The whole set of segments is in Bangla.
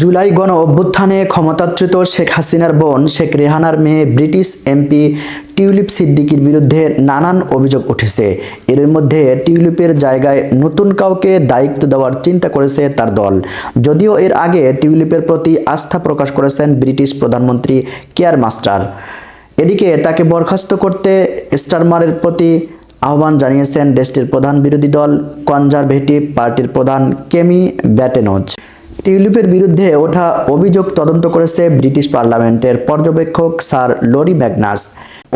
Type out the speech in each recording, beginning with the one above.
জুলাই গণ অভ্যুত্থানে ক্ষমতাচ্যুত শেখ হাসিনার বোন শেখ রেহানার মেয়ে ব্রিটিশ এমপি টিউলিপ সিদ্দিকির বিরুদ্ধে নানান অভিযোগ উঠেছে। এর মধ্যে টিউলিপের জায়গায় নতুন কাউকে দায়িত্ব দেওয়ার চিন্তা করেছে তার দল। যদিও এর আগে টিউলিপের প্রতি আস্থা প্রকাশ করেছেন ব্রিটিশ প্রধানমন্ত্রী কেয়ার মাস্টার। এদিকে তাকে বরখাস্ত করতে স্টারমারের প্রতি আহ্বান জানিয়েছেন দেশটির প্রধান বিরোধী দল, কনজারভেটিভ পার্টির প্রধান কেমি ব্যাটেনোজ। টিউলিপের বিরুদ্ধে ওঠা অভিযোগ তদন্ত করেছে ব্রিটিশ পার্লামেন্টের পর্যবেক্ষক স্যার লরি ম্যাগনাস।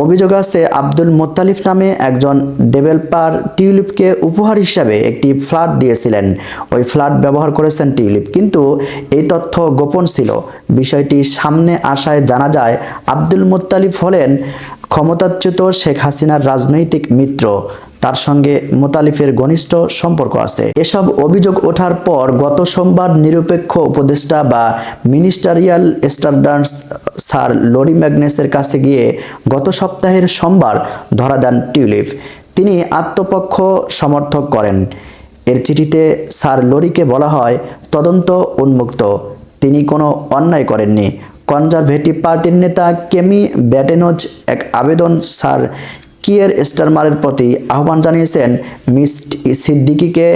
অভিযোগ আছে, আব্দুল মোত্তালিফ নামে একজন ডেভেলপার টিউলিপকে উপহার হিসাবে একটি ফ্ল্যাট দিয়েছিলেন। ওই ফ্ল্যাট ব্যবহার করেছেন টিউলিপ, কিন্তু এই তথ্য গোপন ছিল। বিষয়টি সামনে আসায় জানা যায়, আব্দুল মোত্তালিফ হলেন ক্ষমতাচ্যুত শেখ হাসিনার রাজনৈতিক মিত্র। তার সঙ্গে মোতালিফের ঘনিষ্ঠ সম্পর্ক আছে। এসব অভিযোগ ওঠার পর গত সোমবার নিরপেক্ষ উপদেষ্টা বা মিনিস্টারিয়াল স্ট্যান্ডার্ডস স্যার লরি ম্যাগনেসের কাছে গিয়ে গত সপ্তাহের সোমবার ধরা দেন টিউলিপ। তিনি আত্মপক্ষ সমর্থক করেন। এর চিঠিতে স্যার লরিকে বলা হয়, তদন্ত উন্মুক্ত। তিনি কোনো অন্যায় করেননি। কনজারভেটিভ পার্টির নেতা কেমি ব্যাটেনোজ এক আবেদন স্যার কিয়ের স্টারমারের প্রতি আহ্বান জানিয়েছেন মিস সিদ্দিকিকে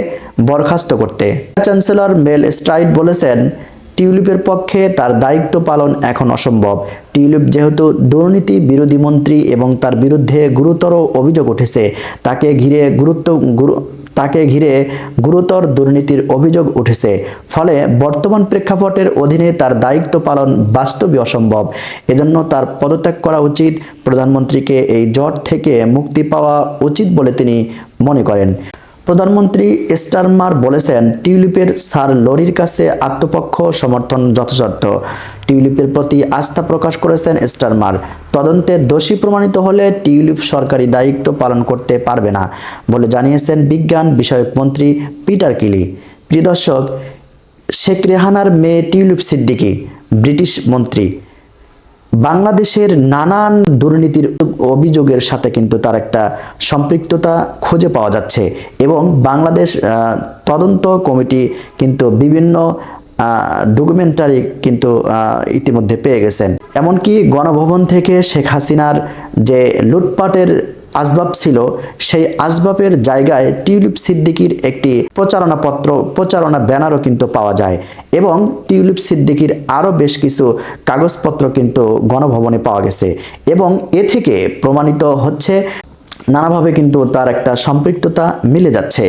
বরখাস্ত করতে। চ্যান্সেলর মেল স্ট্রাইট বলেছেন, টিউলিপের পক্ষে তার দায়িত্ব পালন এখন অসম্ভব। টিউলিপ যেহেতু দুর্নীতি বিরোধী মন্ত্রী এবং তার বিরুদ্ধে গুরুতর অভিযোগ উঠেছে, তাকে ঘিরে গুরুত্ব গুরু তাকে ঘিরে গুরুতর দুর্নীতির অভিযোগ উঠেছে। ফলে বর্তমান প্রেক্ষাপটের অধীনে তার দায়িত্ব পালন বাস্তবই অসম্ভব। এজন্য তার পদত্যাগ করা উচিত। প্রধানমন্ত্রীকে এই জট থেকে মুক্তি পাওয়া উচিত বলে তিনি মনে করেন। প্রধানমন্ত্রী স্টারমার বলেছেন, টিউলিপের স্যার লরির কাছে আত্মপক্ষ সমর্থন যথাযথ টিউলিপের প্রতি আস্থা প্রকাশ করেছেন স্টারমার। তদন্তে দোষী প্রমাণিত হলে টিউলিপ সরকারি দায়িত্ব পালন করতে পারবে না বলে জানিয়েছেন বিজ্ঞান বিষয়ক মন্ত্রী পিটার কিলি। প্রিয় দর্শক, শেখ রেহানার মেয়ে টিউলিপ সিদ্দিকী, ব্রিটিশ মন্ত্রী। বাংলাদেশের নানান দুর্নীতির অভিযোগের সাথে কিন্তু তার একটা সম্পৃক্ততা খুঁজে পাওয়া যাচ্ছে এবং বাংলাদেশ তদন্ত কমিটি কিন্তু বিভিন্ন ডকুমেন্টারি কিন্তু ইতিমধ্যে পেয়ে গেছেন। এমনকি গণভবন থেকে শেখ হাসিনার যে লুটপাটের আসবাব ছিল, সেই আসবাবের জায়গায় টিউলিপ সিদ্দিকির একটি প্রচারণা পত্র প্রচারণা ব্যানারও কিন্তু পাওয়া যায় এবং টিউলিপ সিদ্দিকির আরও বেশ কিছু কাগজপত্র কিন্তু গণভবনে পাওয়া গেছে এবং এ থেকে প্রমাণিত হচ্ছে, নানাভাবে কিন্তু তার একটা সম্পৃক্ততা মিলে যাচ্ছে।